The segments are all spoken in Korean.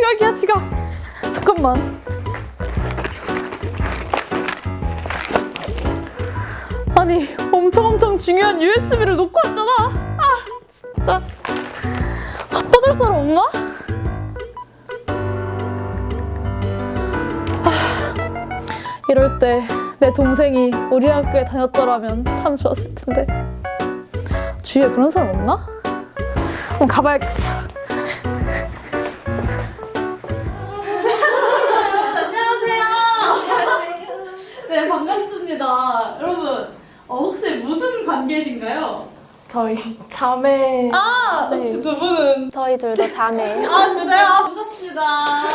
지각이야 지각. 잠깐만. 아니 엄청 엄청 중요한 USB를 놓고 왔잖아. 아 진짜. 갖다 줄 사람 없나? 아, 이럴 때 내 동생이 우리 학교에 다녔더라면 참 좋았을 텐데. 주위에 그런 사람 없나? 한번 가봐야겠어. 반갑습니다. 여러분, 어, 혹시 무슨 관계신가요? 저희 자매 아, 혹시 두 분은? 저희 둘도 자매. 아, 진짜요? 아, 반갑습니다.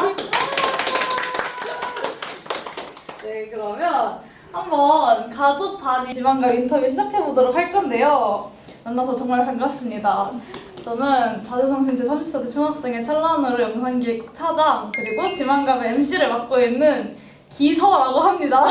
네, 그러면 한번 가족 단위 지방과 인터뷰 시작해 보도록 할 건데요. 만나서 정말 반갑습니다. 저는 자주성신 제30세대 중학생의 찰나으로 영상기획국 차장 그리고 지만갑의 MC를 맡고 있는 기서라고 합니다.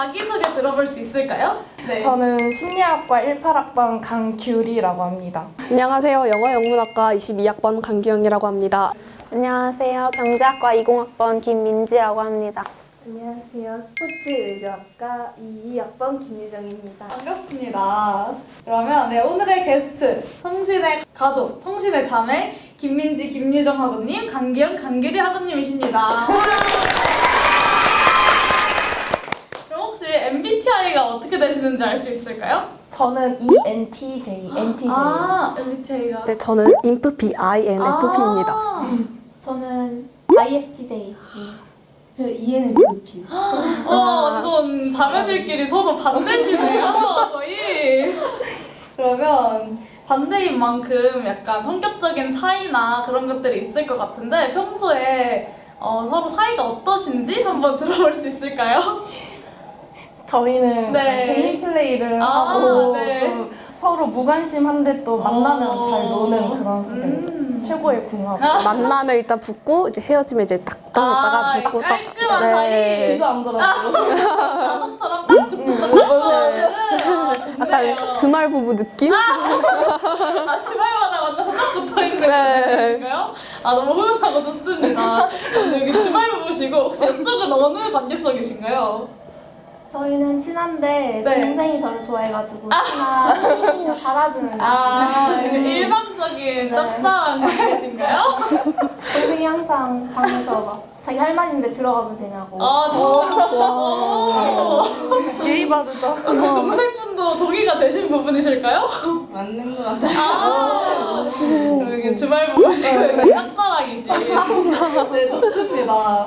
자기소개 들어볼 수 있을까요? 네. 저는 심리학과 18학번 강규리라고 합니다. 안녕하세요. 영어 영문학과 22학번 강규영이라고 합니다. 안녕하세요. 경제학과 20학번 김민지라고 합니다. 안녕하세요. 스포츠 의료학과 22학번 김유정입니다. 반갑습니다. 그러면 네, 오늘의 게스트 성신의 가족, 성신의 자매 김민지, 김유정 학우님, 강기영, 강규리 학우님이십니다. 그럼 혹시 MBTI가 어떻게 되시는지 알 수 있을까요? 저는 ENTJ, NTJ. 아, MBTI가 네, 저는 INFP입니다. 아, 저는 ISTJ. 저 ENFP. 와, 완전 자매들끼리 서로 반대시네요, 거의. 그러면 반대인 만큼 약간 성격적인 차이나 그런 것들이 있을 것 같은데 평소에 어, 서로 사이가 어떠신지 한번 들어볼 수 있을까요? 저희는 네. 개인 플레이를 아, 하고 네. 좀 서로 무관심한데 또 만나면 어. 잘 노는 그런 성격. 음. 최고의 궁합. 만나면 일단 붙고 이제 헤어지면 이제 딱 떠났다가 아, 붙고 딱. 깔끔한 사이. 귀도 안 들어가고. 가족처럼 딱 붙는 딱 붙는 약간 주말 부부 느낌? 아 주말마다 만나서 딱 붙어 있는 네. 건가요? 아 너무 훈훈하고 좋습니다. 그럼 여기 주말 부부시고 혹시 이쪽은 어느 관계성이신가요? 저희는 친한데 네. 동생이 저를 좋아해가지고 친한 그냥 받아주는 아 이거 일방적인 짝사랑 관계신가요? 동생이 항상 방에서 막 자기 할 말인데 들어가도 되냐고. 아 진짜 와. 예의 바르다. 혹시 동생분도 동의가 되신 부분이실까요? 맞는 것 같아요. 아 이게 주말 부부시고 여기 짝사랑이시. 네 좋습니다.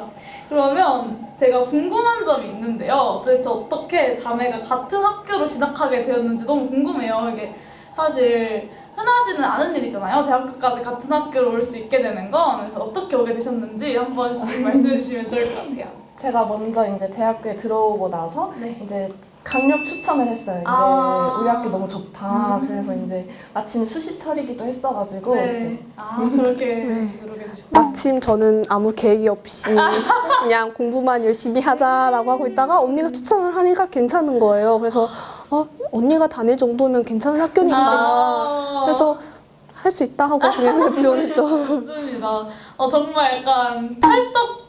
그러면 제가 궁금한 점이 있는데요. 도대체 어떻게 자매가 같은 학교로 진학하게 되었는지 너무 궁금해요. 이게 사실 흔하지는 않은 일이잖아요. 대학교까지 같은 학교로 올 수 있게 되는 건. 그래서 어떻게 오게 되셨는지 한 번씩 말씀해 주시면 좋을 것 같아요. 제가 먼저 이제 대학교에 들어오고 나서 네. 이제 강력 추천을 했어요. 이제 아. 우리 학교 너무 좋다. 음. 그래서 이제 마침 수시철이기도 했어가지고 네. 아 그렇게 네. 되셨구나. 마침 저는 아무 계획이 없이 그냥 공부만 열심히 하자라고 하고 있다가 언니가 추천을 하니까 괜찮은 거예요. 그래서 어, 언니가 다닐 정도면 괜찮은 학교니까. 아. 그래서 할 수 있다 하고 그냥 지원했죠. 좋습니다. 어 정말 약간 찰떡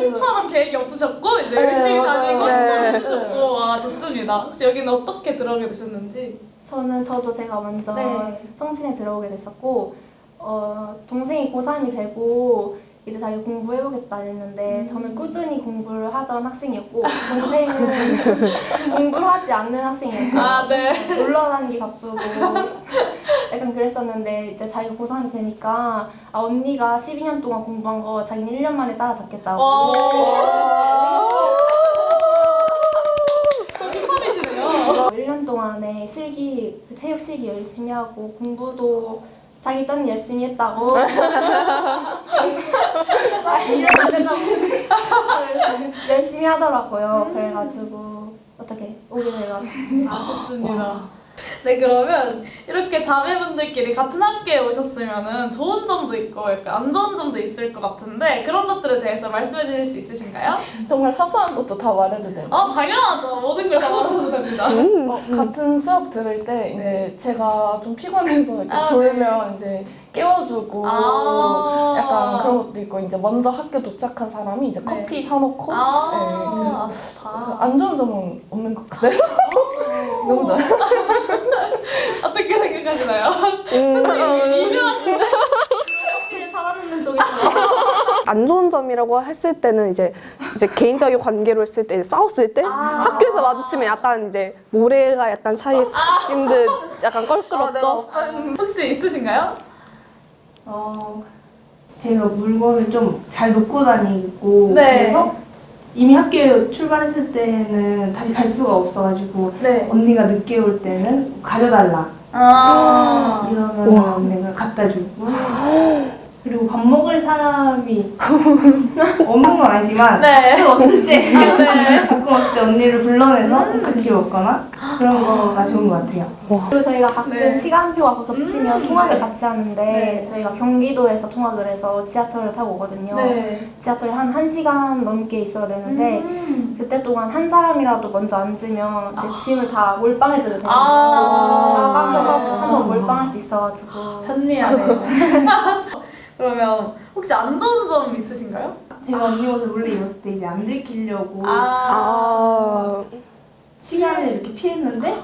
흰처럼 계획이 없으셨고 이제 네, 열심히 맞아요. 다니고 네. 추천해주셨고 와 좋습니다. 혹시 여기는 어떻게 들어오게 되셨는지? 저는 저도 제가 먼저 네. 성신에 들어오게 됐었고 어, 동생이 고3이 되고 이제 자기 공부해보겠다 이랬는데 저는 꾸준히 공부를 하던 학생이었고 동생은 공부를 하지 않는 학생이었어요. 아 네. 놀러 다니기 바쁘고 약간 그랬었는데 이제 자기가 고3이 되니까 아, 언니가 12년 동안 공부한 거 자기는 1년 만에 따라잡겠다고 와. 힙합이시네요. 1년 동안에 실기, 그 체육 실기 열심히 하고 공부도 자기 딴 열심히 했다고. 아, 1년 안 된다고. 열심히 하더라고요. 그래가지고 어떻게 오게 돼가지고. 아 좋습니다. 네 그러면 이렇게 자매분들끼리 같은 학교에 오셨으면은 좋은 점도 있고 약간 안 좋은 점도 있을 것 같은데 그런 것들에 대해서 말씀해 주실 수 있으신가요? 정말 사소한 것도 다 말해도 돼요. 아 당연하죠 모든 걸 다 말하셔도 됩니다. 어, 같은 수업 들을 때 이제 제가 좀 피곤해서 이렇게 아, 졸면 이제 깨워주고 아. 약간 그런 것도 있고 이제 먼저 학교 도착한 사람이 이제 네. 커피 사놓고 아, 네, 좋다. 안 좋은 점은 없는 것 같아요. 너무 좋아요. 어떻게 생각하시나요? 음, 쪽이죠. 안 좋은 점이라고 했을 때는 이제 이제 개인적인 관계로 했을 때 싸웠을 때 학교에서 마주치면 약간 이제 모래가 약간 사이에 섞인 듯 약간 껄끄럽죠. 혹시 있으신가요? 어, 제가 물건을 좀 잘 놓고 다니고 네. 그래서 이미 학교에 출발했을 때는 다시 갈 수가 없어가지고 네. 언니가 늦게 올 때는 가져달라 아. 이러면 언니가 갖다 주고 그리고 밥 먹을 사람이 없는 건 아니지만 네. 없을 때 네. 가끔 없을 때 언니를 불러내서 같이 먹거나 그런 거가 좋은 것 같아요. 그리고 저희가 가끔 네. 시간표가 겹치면 음, 네. 같이 하는데 네. 저희가 경기도에서 통학을 해서 지하철을 타고 오거든요. 네. 지하철이 한 1시간 넘게 있어야 되는데 음. 그때 동안 한 사람이라도 먼저 앉으면 제 짐을 다 몰빵해줘도 돼요. 아. 가방을 한번 몰빵할 수 있어가지고 편리하네요. 그러면 혹시 안 좋은 점 있으신가요? 제가 언니 옷을 몰래 입었을 때 이제 안 들키려고 아, 시간을 이렇게 피했는데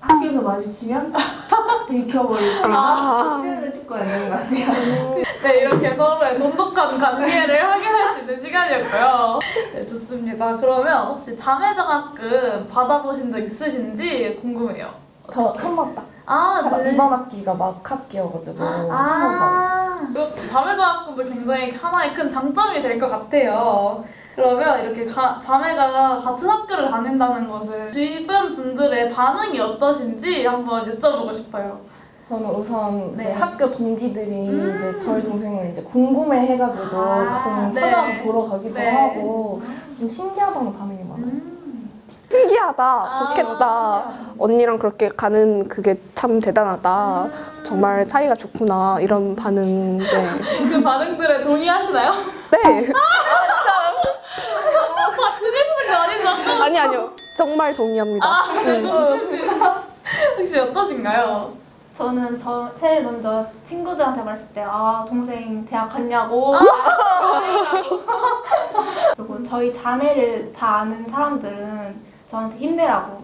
학교에서 마주치면 들켜버리고 아. 그때는 조금 안 좋은 것 같아요. 네, 이렇게 서로의 돈독한 관계를 확인할 수 있는 시간이었고요. 네, 좋습니다. 그러면 혹시 자매장학금 받아보신 적 있으신지 궁금해요. 저 한 번 딱. 아, 제가 네. 이번 학기가 막 학기여가지고. 아, 이것도 자매장학금도 굉장히 하나의 큰 장점이 될 것 같아요. 그러면 이렇게 가- 자매가 같은 학교를 다닌다는 것을 주변 분들의 반응이 어떠신지 한번 여쭤보고 싶어요. 저는 우선 이제 네. 학교 동기들이 음. 이제 저희 동생을 이제 궁금해 해가지고 아, 가끔 네. 찾아와서 보러 가기도 네. 하고 좀 신기하다는 반응이 많아요. 신기하다, 아, 좋겠다. 언니랑 그렇게 가는 그게 참 대단하다. 정말 사이가 좋구나 이런 반응. 네. 그 반응들에 동의하시나요? 네. 그게 소리 아니죠? 아니 아니요. 정말 동의합니다. 혹시 어떠신가요? 저는 저 제일 먼저 친구들한테 말했을 때 아 동생 대학 갔냐고 그리고 저희 자매를 다 아는 사람들은 저한테 힘내라고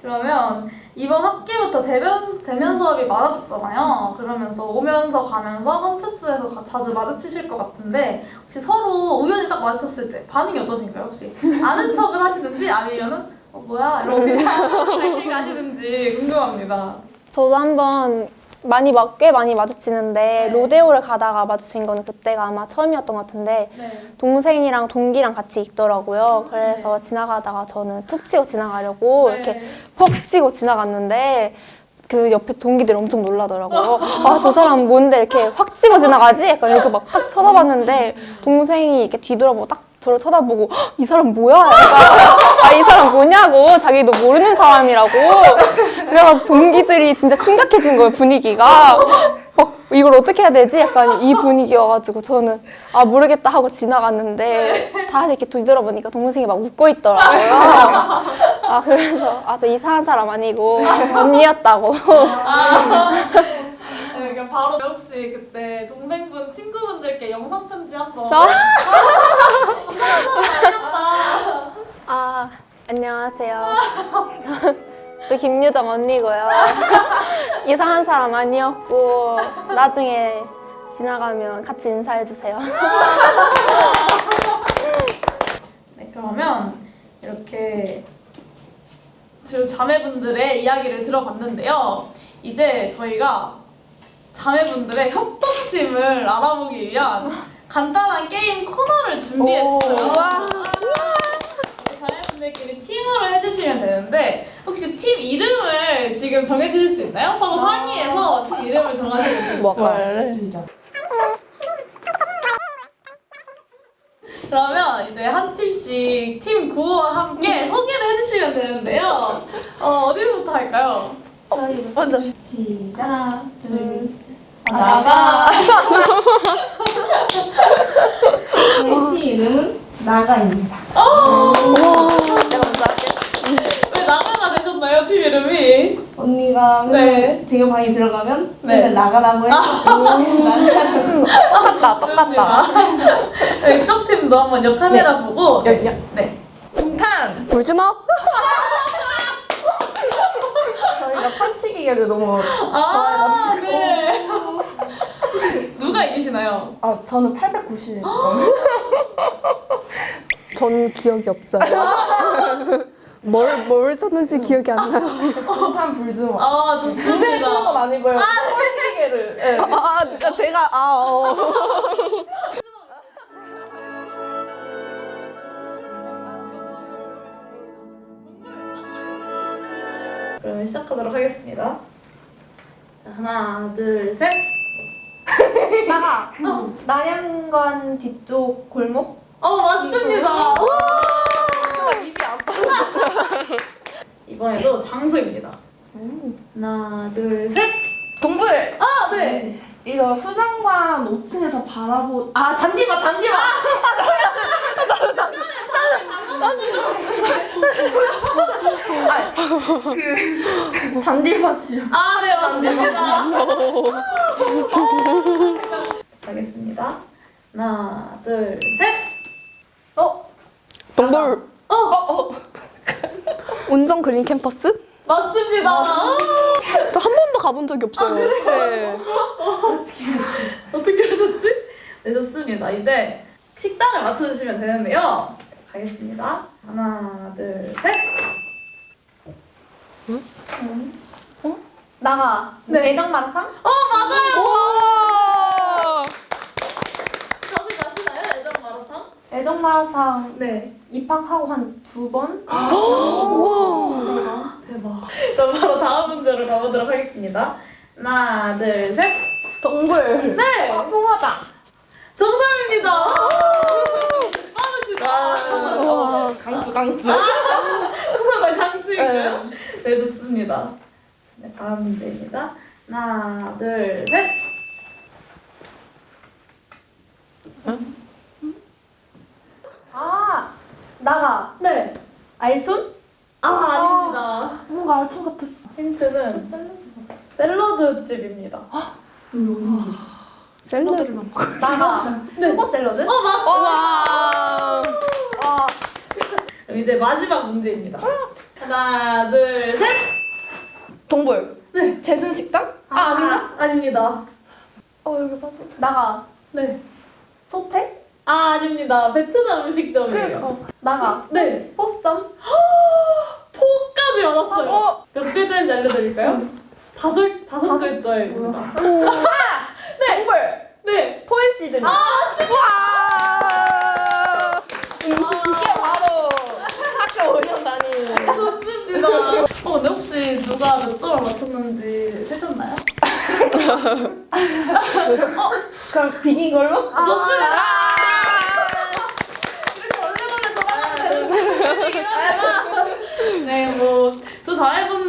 그러면 이번 학기부터 대면 대면 수업이 많아졌잖아요. 그러면서 오면서 가면서 컴퓨터에서 가- 자주 마주치실 것 같은데 혹시 서로 우연히 딱 마주쳤을 때 반응이 어떠신가요? 혹시 아는 척을 하시는지 아니면은 어, 뭐야 그냥 밝게 가시는지 궁금합니다. 저도 한번 많이 마- 꽤 많이 마주치는데 네. 로데오를 가다가 마주친 거는 그때가 아마 처음이었던 것 같은데 네. 동생이랑 동기랑 같이 있더라고요. 그래서 지나가다가 저는 툭 치고 지나가려고 이렇게 퍽 치고 지나갔는데 그 옆에 동기들이 엄청 놀라더라고요. 아, 저 사람 뭔데 이렇게 확 치고 지나가지? 약간 이렇게 막 딱 쳐다봤는데 동생이 이렇게 뒤돌아보고 딱 저를 쳐다보고 "헉, 이 사람 뭐야? 약간 아, 이 사람 뭐냐고 자기도 모르는 사람이라고 그래가지고 동기들이 진짜 심각해진 거예요, 분위기가. 막 이걸 어떻게 해야 되지? 약간 이 분위기여가지고 저는 아 모르겠다 하고 지나갔는데 다시 이렇게 뒤돌아보니까 동생이 막 웃고 있더라고요. 아 그래서 아 저 이상한 사람 아니고 언니였다고. 네, 그냥 바로 혹시 그때 동생분 친구분들께 영상 편지 한번. 나? 귀엽다. 아 안녕하세요. 저, 저 김유정 언니고요. 이상한 사람 아니었고 나중에 지나가면 같이 인사해 주세요. 네, 그러면 이렇게 주 자매분들의 이야기를 들어봤는데요. 이제 저희가 자매분들의 협동심을 알아보기 위한 간단한 게임 코너를 준비했어요. 자매분들끼리 팀으로 해주시면 되는데 혹시 팀 이름을 지금 정해주실 수 있나요? 서로 상의해서 팀 이름을 정하시면 됩니다. 뭐 할까요? 그러면 이제 한 팀씩 팀 구호와 함께 소개를 해주시면 되는데요. 어, 어디부터 할까요? 먼저. 시작. 둘, 나가. 저희 팀 이름은 나가입니다. 왜 나가가 되셨나요, 팀 이름이? 언니가 네. 제가 방에 들어가면 네. 맨날 나가라고 해가지고 나가라고. 똑같다, 똑같다. 네, 이쪽 팀도 한번 옆 카메라 보고. 여기요. 네. 동탄. 불주먹? 저희가 펀치 기계를 너무 아, 네. 누가 이기시나요? 아 저는 890. 전 기억이 없어요. 뭘, 뭘 쳤는지 기억이 안 나요. 동탄 불주먹. 아, 문제를 치는 건 좋습니다. 아니고요. 펀치 기계를. 네. 아, 진짜 제가, 아, 어. 그러면 시작하도록 하겠습니다. 자, 하나, 둘, 셋. 나가. 난양관 뒤쪽 골목? 어, 맞습니다. 입이 안 이번에도 장소입니다. 하나, 둘, 셋. 동굴. 아, 네. 이거 수장관 5층에서 바라보. 아 잔디밭 잔디밭. 그 잔디밭이요. 아, 네, 맞습니다. 가겠습니다. 하나, 둘, 셋. 동굴. 어, 운정 그린 캠퍼스? 맞습니다. 저 한 번도 가본 적이 없어요. 네. 어떻게 하셨지? 네, 좋습니다. 이제 식당을 맞춰주시면 되는데요. 가겠습니다. 하나, 둘, 셋. 나가. 네. 내장 마라탕? 어, 맞아요. 와! 자주 가시나요? 애정 마라탕? 애정 마라탕 네. 입학하고 한 두 번? 아. 와! 대박. 그럼 바로 다음 문제로 가보도록 하겠습니다. 하나, 둘, 셋. 동굴. 네. 풍화장. 정답입니다. 빠르시다. 와. 강주 강주. 나 강추인가요? 네, 좋습니다. 네, 다음 문제입니다. 하나, 둘, 셋. 아, 나가. 네. 알촌? 아, 아닙니다. 뭔가 알통 같았어. 힌트는 샐러드 집입니다. 샐러드. 나가. 초보 샐러드? 어, 맞 와! 그럼 이제 마지막 문제입니다. 하나, 둘, 셋. 동굴. 네. 재순 식당? 아, 아닌가? 아닙니다. 어 여기 빠져. 나가. 네. 소태? 아, 아닙니다. 베트남 음식점이에요. 그 어. 나가. 네. 포썸? 포까지 맞았어요. 어. 몇 글자인지 알려드릴까요? 다섯, 다섯 글자입니다. 동굴. 네. 포인시드. 아, 이게 바로 학교 5년 다니는. 좋습니다. 어, 근데 혹시 누가 몇 점을 맞췄는지 세셨나요? 그럼 비긴 걸로? 좋습니다. 이렇게 원래 원래 돌아가는 네, 뭐, 두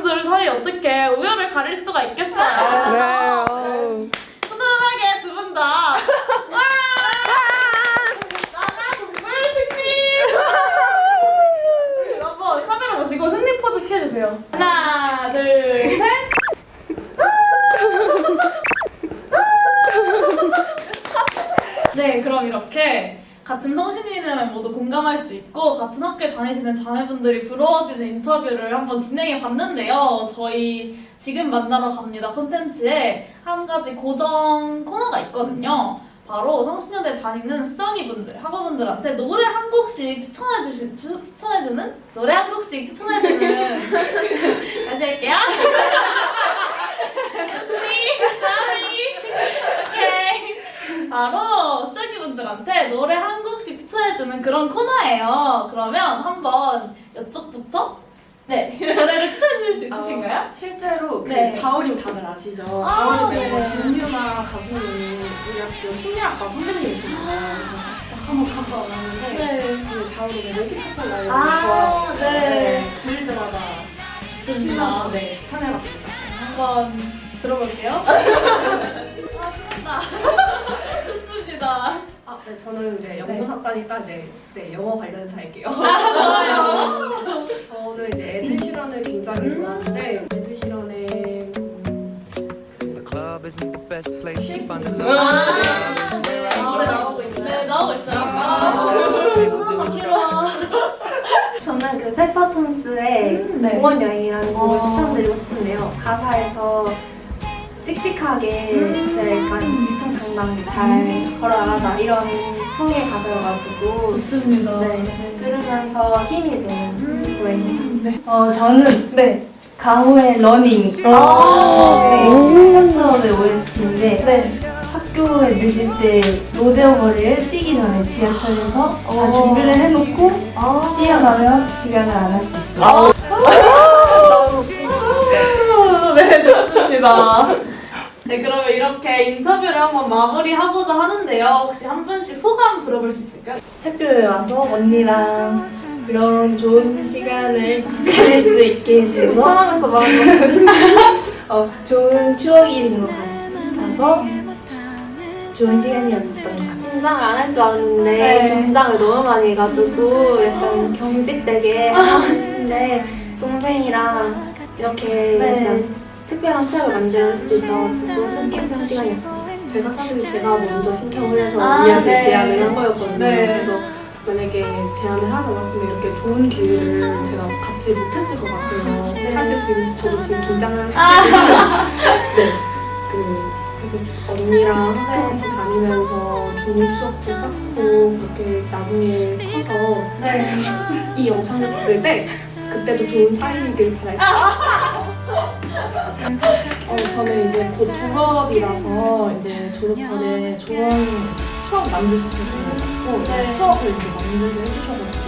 자매분들 사이 어떻게 우열을 가릴 수가 있겠어요. 네. 어. 훈훈하게 두 분 다. 와! 나가 동물 승리! 한번 카메라 보시고 승리 포즈 취해주세요. 하나, 둘, 셋. 네, 그럼 이렇게 같은 성 신이라면 모두 공감할 수 있고 같은 학교에 다니시는 자매분들이 부러워지는 인터뷰를 한번 진행해 봤는데요. 저희 지금 만나러 갑니다 콘텐츠에 한 가지 고정 코너가 있거든요. 바로 성신여대 다니는 수정이분들, 학우분들한테 노래 한 곡씩 추천해 주신 추, 추천해 주는 노래 한 곡씩 추천해 주는 다시 할게요. Sorry. 오케이. 바로 수정이분들한테 노래 한 곡씩 추천해주는 그런 코너예요. 그러면 한번 이쪽부터 네. 노래를 추천해 주실 수 있으신가요? 아, 실제로 그 네. 자우림 다들 아시죠? 아, 자우림 네. 멤버 김유나 가수님이 우리 학교 심리학과 선배님이시거든요. 그래서 한번 갔다 왔는데 네. 그 자우림의 레시카폴라를 아, 좋아하고 네. 들릴 때마다. 신나서 네, 추천해봤습니다. 한번 들어볼게요. 아, 신난다. 좋습니다. 아, 네, 저는 이제 영문학과니까 이제 네, 영어 관련해서 할게요. 저는 이제 에드 시런을 굉장히 좋아하는데 에드 시런의 The club isn't the best place to find the 아, love. 네. 노래 나오고 있나요? 네, 나오고 있어요. 아, 저는 그 페퍼톤스의 네. 공원 여행이라는 곡을 어. 추천드리고 싶은데요. 가사에서 씩씩하게 이제 약간 위풍당당 잘 걸어나가자 이런 풍의 가사여가지고 좋습니다. 네, 들으면서 힘이 되는 노래입니다. 어, 저는 네. 가호의 러닝. 아. 네, 스타트업의 OST인데 네. 학교에 늦을 때 로데오 거리를 뛰기 전에 지하철에서 다 어. 준비를 해놓고 아. 뛰어가면 지각을 안 할 수 있어요. 네, 좋습니다. 네, 그러면 이렇게 인터뷰를 한번 마무리하고자 하는데요. 혹시 한 분씩 소감 들어볼 수 있을까요? 학교에 와서 언니랑 그런 좋은 시간을 가질 수 있게 돼서 말한 어, 좋은 추억인 것 같아서 좋은 시간이었었던 것 같아요. 긴장을 안 할 줄 알았는데 네. 긴장을 너무 많이 해가지고 약간 경직되게 하는데 동생이랑 이렇게 네. 약간 특별한 추억을 만들 수 있어가지고 뜻깊은 시간이었어요. 제가 사실 제가 먼저 신청을 해서 아, 언니한테 네. 제안을 한 거였거든요. 네. 그래서 만약에 제안을 하지 않았으면 이렇게 좋은 기회를 제가 갖지 못했을 것 같아요. 사실 지금 저도 지금 긴장을 하지만 네. 그, 그래서 언니랑 학교 같이 다니면서 좋은 추억도 쌓고 그렇게 나중에 커서 이 영상을 봤을 때 그때도 좋은 사이이길 바랄게요. 어, 저는 이제 곧 졸업이라서 이제 졸업 전에 좋은 추억 만들 수 있는 것 같고 네. 추억을 이렇게 만들게 해주셔가지고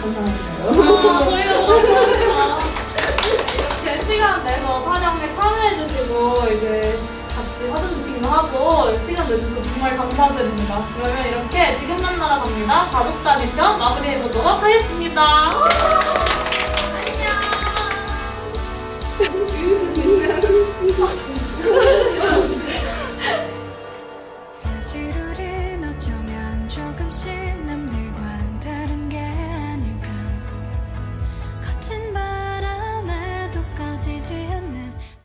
감사드려요. 아. 이렇게 시간 내서 촬영에 참여해주시고, 이제 같이 사진 부팅도 하고, 시간 내주셔서 정말 감사드립니다. 그러면 이렇게 지금 만나러 갑니다. 가족 단위편 마무리해보도록 하겠습니다.